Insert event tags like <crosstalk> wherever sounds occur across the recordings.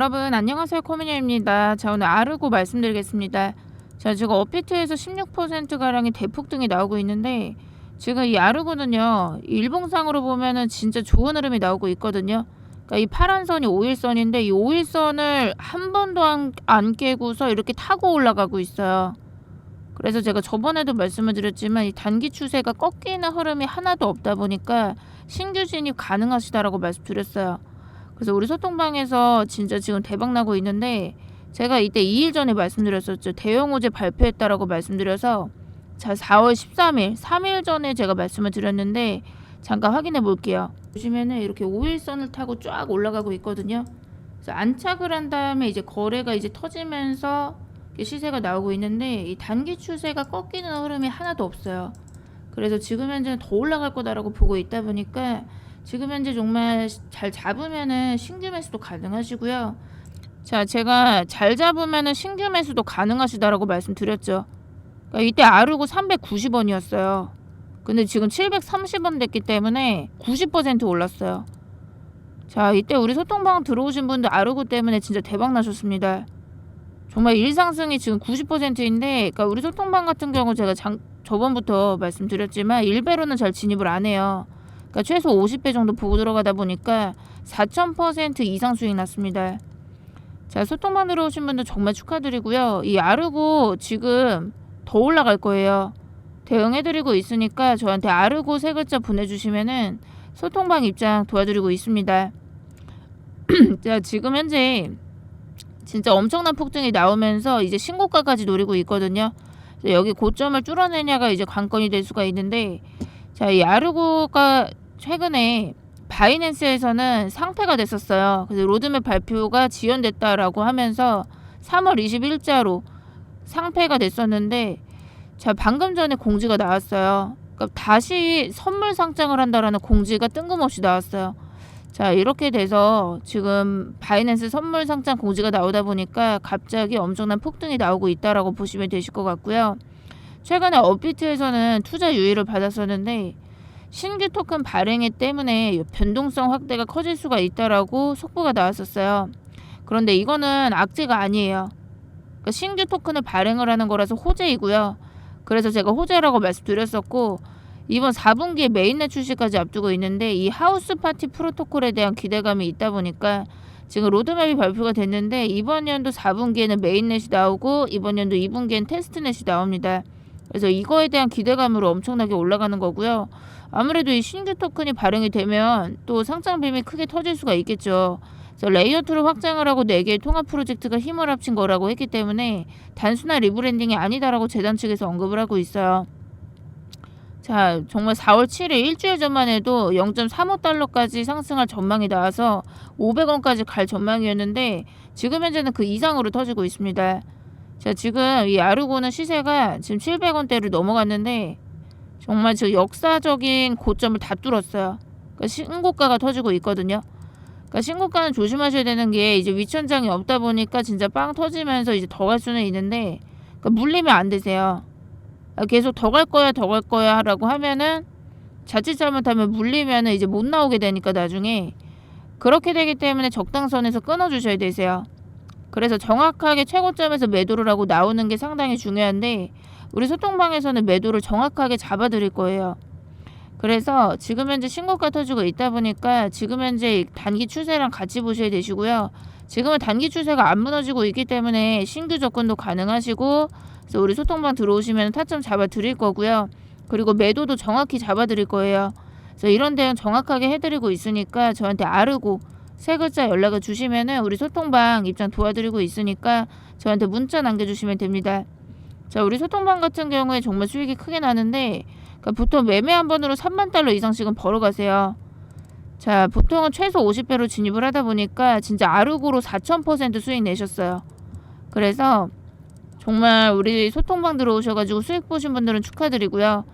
여러분 안녕하세요 코미니입니다. 자 오늘 아르고 말씀드리겠습니다. 자 지금 업비트에서 16%가량의 대폭등이 나오고 있는데 지금 이 아르고는요 일봉상으로 보면은 진짜 좋은 흐름이 나오고 있거든요. 그러니까 이 파란 선이 5일선인데 이 5일선을 한 번도 안, 안 깨고서 이렇게 타고 올라가고 있어요. 그래서 제가 저번에도 말씀을 드렸지만 이 단기 추세가 꺾이는 흐름이 하나도 없다 보니까 신규 진입 가능하시다라고 말씀드렸어요. 그래서 우리 소통방에서 진짜 지금 대박 나고 있는데 제가 이때 2일 전에 말씀드렸었죠. 대형 호재 발표했다라고 말씀드려서 자 4월 13일 3일 전에 제가 말씀을 드렸는데 잠깐 확인해 볼게요. 보시면은 이렇게 5일선을 타고 쫙 올라가고 있거든요. 그래서 안착을 한 다음에 이제 거래가 이제 터지면서 시세가 나오고 있는데 이 단기 추세가 꺾이는 흐름이 하나도 없어요. 그래서 지금 현재는 더 올라갈 거다라고 보고 있다 보니까 지금 현재 정말 잘 잡으면은 신규 매수도 가능하시고요. 자, 제가 잘 잡으면은 신규 매수도 가능하시다라고 말씀드렸죠. 그러니까 이때 아르고 390원이었어요. 근데 지금 730원 됐기 때문에 90% 올랐어요. 자, 이때 우리 소통방 들어오신 분들 아르고 때문에 진짜 대박 나셨습니다. 정말 일상승이 지금 90%인데, 그러니까 우리 소통방 같은 경우 제가 장, 저번부터 말씀드렸지만 1배로는 잘 진입을 안 해요. 그러니까 최소 50배 정도 보고 들어가다 보니까 4,000% 이상 수익 났습니다. 자, 소통방 들어오신 분들 정말 축하드리고요. 이 아르고 지금 더 올라갈 거예요. 대응해드리고 있으니까 저한테 아르고 세 글자 보내주시면은 소통방 입장 도와드리고 있습니다. <clears throat> 자, 지금 현재 진짜 엄청난 폭등이 나오면서 이제 신고가까지 노리고 있거든요. 여기 고점을 뚫어내냐가 이제 관건이 될 수가 있는데 자, 이 아르고가 최근에 바이낸스에서는 상패가 됐었어요. 그래서 로드맵 발표가 지연됐다라고 하면서 3월 20일자로 상패가 됐었는데 자, 방금 전에 공지가 나왔어요. 그러니까 다시 선물 상장을 한다라는 공지가 뜬금없이 나왔어요. 자, 이렇게 돼서 지금 바이낸스 선물 상장 공지가 나오다 보니까 갑자기 엄청난 폭등이 나오고 있다라고 보시면 되실 것 같고요. 최근에 업비트에서는 투자 유의를 받았었는데 신규 토큰 발행에 때문에 변동성 확대가 커질 수가 있다라고 속보가 나왔었어요. 그런데 이거는 악재가 아니에요. 그러니까 신규 토큰을 발행을 하는 거라서 호재이고요. 그래서 제가 호재라고 말씀드렸었고 이번 4분기에 메인넷 출시까지 앞두고 있는데 이 하우스 파티 프로토콜에 대한 기대감이 있다 보니까 지금 로드맵이 발표가 됐는데 이번 연도 4분기에는 메인넷이 나오고 이번 연도 2분기에는 테스트넷이 나옵니다. 그래서 이거에 대한 기대감으로 엄청나게 올라가는 거고요. 아무래도 이 신규 토큰이 발행이 되면 또 상장 빔이 크게 터질 수가 있겠죠. 그래서 레이어 2를 확장을 하고 4개의 통합 프로젝트가 힘을 합친 거라고 했기 때문에 단순한 리브랜딩이 아니다라고 재단 측에서 언급을 하고 있어요. 자, 정말 4월 7일 일주일 전만 해도 0.35달러까지 상승할 전망이 나와서 500원까지 갈 전망이었는데 지금 현재는 그 이상으로 터지고 있습니다. 자, 지금 이 아르고는 시세가 지금 700원대를 넘어갔는데 정말 저 역사적인 고점을 다 뚫었어요. 그러니까 신고가가 터지고 있거든요. 그러니까 신고가는 조심하셔야 되는 게 이제 위천장이 없다 보니까 진짜 빵 터지면서 이제 더 갈 수는 있는데 그러니까 물리면 안 되세요. 아, 계속 더 갈 거야 더 갈 거야 하라고 하면은 자칫 잘못하면 물리면은 이제 못 나오게 되니까 나중에 그렇게 되기 때문에 적당선에서 끊어주셔야 되세요. 그래서 정확하게 최고점에서 매도를 하고 나오는 게 상당히 중요한데 우리 소통방에서는 매도를 정확하게 잡아드릴 거예요. 그래서 지금 현재 신고가 터지고 있다 보니까 지금 현재 단기 추세랑 같이 보셔야 되시고요. 지금은 단기 추세가 안 무너지고 있기 때문에 신규 접근도 가능하시고 그래서 우리 소통방 들어오시면 타점 잡아 드릴 거고요. 그리고 매도도 정확히 잡아 드릴 거예요. 그래서 이런 대응 정확하게 해드리고 있으니까 저한테 아르고 세 글자 연락을 주시면은 우리 소통방 입장 도와드리고 있으니까 저한테 문자 남겨주시면 됩니다. 자, 우리 소통방 같은 경우에 정말 수익이 크게 나는데 그러니까 보통 매매 한 번으로 3만 달러 이상씩은 벌어가세요. 자, 보통은 최소 50배로 진입을 하다 보니까 진짜 아르고로 4,000% 수익 내셨어요. 그래서 정말 우리 소통방 들어오셔가지고 수익 보신 분들은 축하드리고요.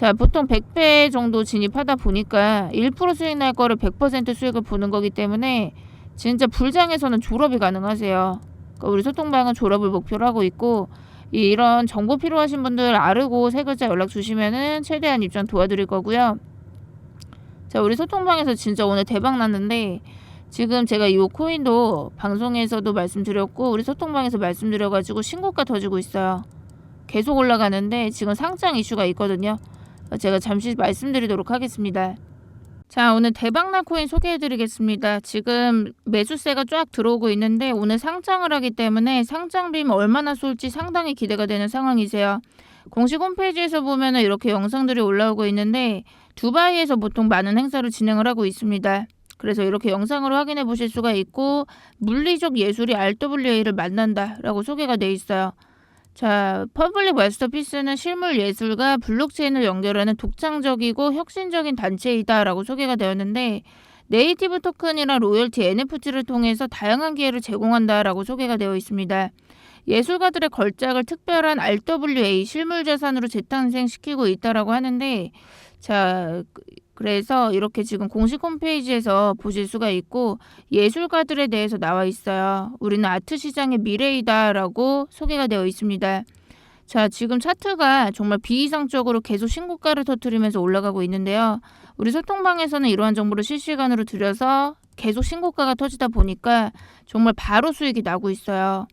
자, 보통 100배 정도 진입하다 보니까 1% 수익 날 거를 100% 수익을 보는 거기 때문에 진짜 불장에서는 졸업이 가능하세요. 그러니까 우리 소통방은 졸업을 목표로 하고 있고 이런 정보 필요하신 분들 아르고 세 글자 연락 주시면은 최대한 입장 도와드릴 거고요. 자, 우리 소통방에서 진짜 오늘 대박 났는데 지금 제가 이 코인도 방송에서도 말씀드렸고 우리 소통방에서 말씀드려가지고 신고가 터지고 있어요. 계속 올라가는데 지금 상장 이슈가 있거든요. 제가 잠시 말씀드리도록 하겠습니다. 자 오늘 대박날 코인 소개해드리겠습니다. 지금 매수세가 쫙 들어오고 있는데 오늘 상장을 하기 때문에 상장 빔 얼마나 쏠지 상당히 기대가 되는 상황이세요. 공식 홈페이지에서 보면은 이렇게 영상들이 올라오고 있는데 두바이에서 보통 많은 행사를 진행을 하고 있습니다. 그래서 이렇게 영상으로 확인해 보실 수가 있고 물리적 예술이 RWA를 만난다라고 소개가 돼 있어요. 자, 퍼블릭 마스터피스는 실물 예술과 블록체인을 연결하는 독창적이고 혁신적인 단체이다라고 소개가 되었는데 네이티브 토큰이나 로열티 NFT를 통해서 다양한 기회를 제공한다라고 소개가 되어 있습니다. 예술가들의 걸작을 특별한 RWA 실물 자산으로 재탄생시키고 있다라고 하는데 자 그래서 이렇게 지금 공식 홈페이지에서 보실 수가 있고 예술가들에 대해서 나와 있어요. 우리는 아트 시장의 미래이다라고 소개가 되어 있습니다. 자, 지금 차트가 정말 비이상적으로 계속 신고가를 터뜨리면서 올라가고 있는데요. 우리 소통방에서는 이러한 정보를 실시간으로 들여서 계속 신고가가 터지다 보니까 정말 바로 수익이 나고 있어요.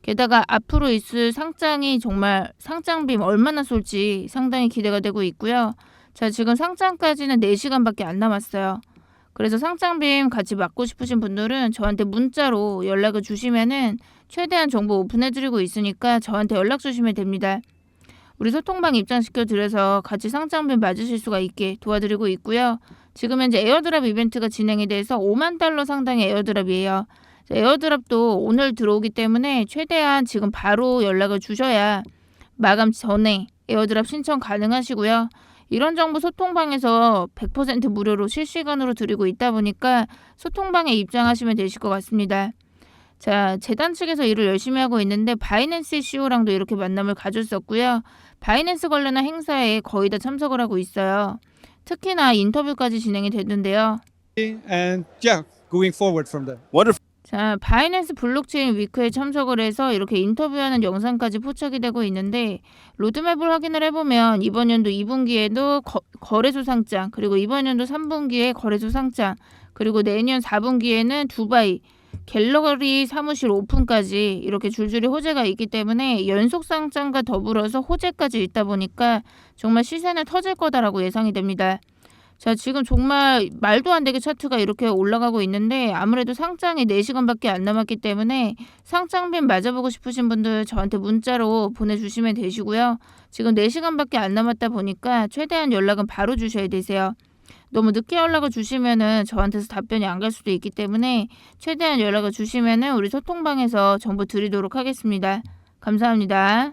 게다가 앞으로 있을 상장이 정말 상장빔 얼마나 쏠지 상당히 기대가 되고 있고요. 자, 지금 상장까지는 4시간밖에 안 남았어요. 그래서 상장빔 같이 맡고 싶으신 분들은 저한테 문자로 연락을 주시면은 최대한 정보 오픈해드리고 있으니까 저한테 연락 주시면 됩니다. 우리 소통방 입장시켜 드려서 같이 상장빔 맞으실 수가 있게 도와드리고 있고요. 지금 현재 에어드랍 이벤트가 진행이 돼서 5만 달러 상당의 에어드랍이에요. 자, 에어드랍도 오늘 들어오기 때문에 최대한 지금 바로 연락을 주셔야 마감 전에 에어드랍 신청 가능하시고요. 이런 정보 소통방에서 100% 무료로 실시간으로 드리고 있다 보니까 소통방에 입장하시면 되실 것 같습니다. 자, 재단 측에서 일을 열심히 하고 있는데 바이낸스 CEO랑도 이렇게 만남을 가졌었고요. 바이낸스 관련한 행사에 거의 다 참석을 하고 있어요. 특히나 인터뷰까지 진행이 됐는데요. and yeah, going forward from there. Wonderful. 자, 바이낸스 블록체인 위크에 참석을 해서 이렇게 인터뷰하는 영상까지 포착이 되고 있는데 로드맵을 확인을 해보면 이번 연도 2분기에도 거, 거래소 상장 그리고 이번 연도 3분기에 거래소 상장 그리고 내년 4분기에는 두바이 갤러리 사무실 오픈까지 이렇게 줄줄이 호재가 있기 때문에 연속 상장과 더불어서 호재까지 있다 보니까 정말 시세는 터질 거다라고 예상이 됩니다. 자, 지금 정말 말도 안 되게 차트가 이렇게 올라가고 있는데 아무래도 상장이 4시간밖에 안 남았기 때문에 상장빔 맞아보고 싶으신 분들 저한테 문자로 보내주시면 되시고요. 지금 4시간밖에 안 남았다 보니까 최대한 연락은 바로 주셔야 되세요. 너무 늦게 연락을 주시면은 저한테서 답변이 안 갈 수도 있기 때문에 최대한 연락을 주시면은 우리 소통방에서 정보 드리도록 하겠습니다. 감사합니다.